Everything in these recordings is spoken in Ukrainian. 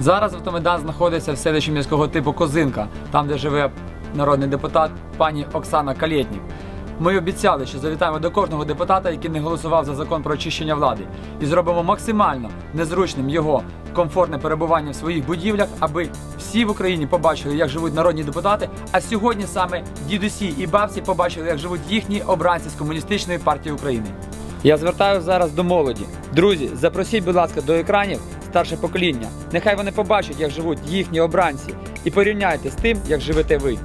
Зараз автомайдан знаходиться в селищі міського типу Козинка, там де живе народний депутат пані Оксана Калєтнік. Ми обіцяли, що завітаємо до кожного депутата, який не голосував за закон про очищення влади, і зробимо максимально незручним його комфортне перебування в своїх будівлях, аби всі в Україні побачили, як живуть народні депутати. А сьогодні саме дідусі і бабці побачили, як живуть їхні обранці з комуністичної партії України. Я звертаюся зараз до молоді. Друзі, запросіть, будь ласка, до екранів старше покоління. Нехай вони побачать, як живуть їхні обранці, і порівняйте з тим, як живете ви.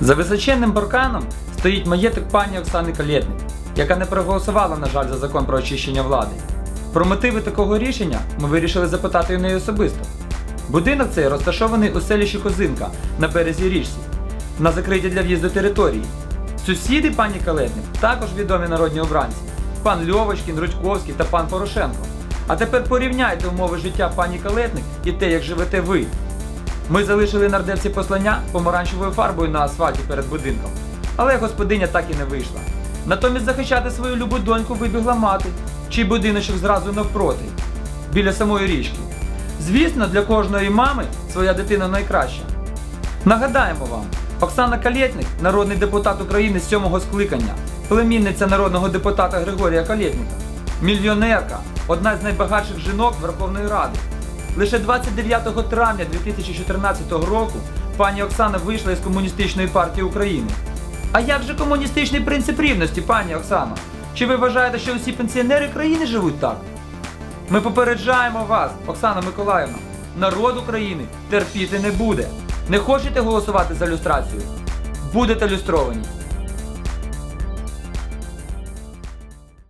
За височенним парканом стоїть маєток пані Оксани Калєтник, яка не проголосувала, на жаль, за закон про очищення влади. Про мотиви такого рішення ми вирішили запитати у неї особисто. Будинок цей розташований у селищі Козинка на березі річці, на закритій для в'їзду території. Сусіди пані Калетник також відомі народні обранці: пан Льовочкін, Рудьковський та пан Порошенко. А тепер порівняйте умови життя пані Калетник і те, як живете ви. Ми залишили нардепці послання помаранчевою фарбою на асфальті перед будинком, але господиня так і не вийшла. Натомість захищати свою любу доньку вибігла мати, чий будиночок зразу навпроти, біля самої річки. Звісно, для кожної мами своя дитина найкраща. Нагадаємо вам, Оксана Калєтник, народний депутат України з сьомого скликання, племінниця народного депутата Григорія Калєтника, мільйонерка, одна з найбагатших жінок Верховної Ради. Лише 29 травня 2014 року пані Оксана вийшла із комуністичної партії України. А як же комуністичний принцип рівності, пані Оксана? Чи ви вважаєте, що усі пенсіонери країни живуть так? Ми попереджаємо вас, Оксана Миколаївна, народ України терпіти не буде. Не хочете голосувати за люстрацію? Будете люстровані.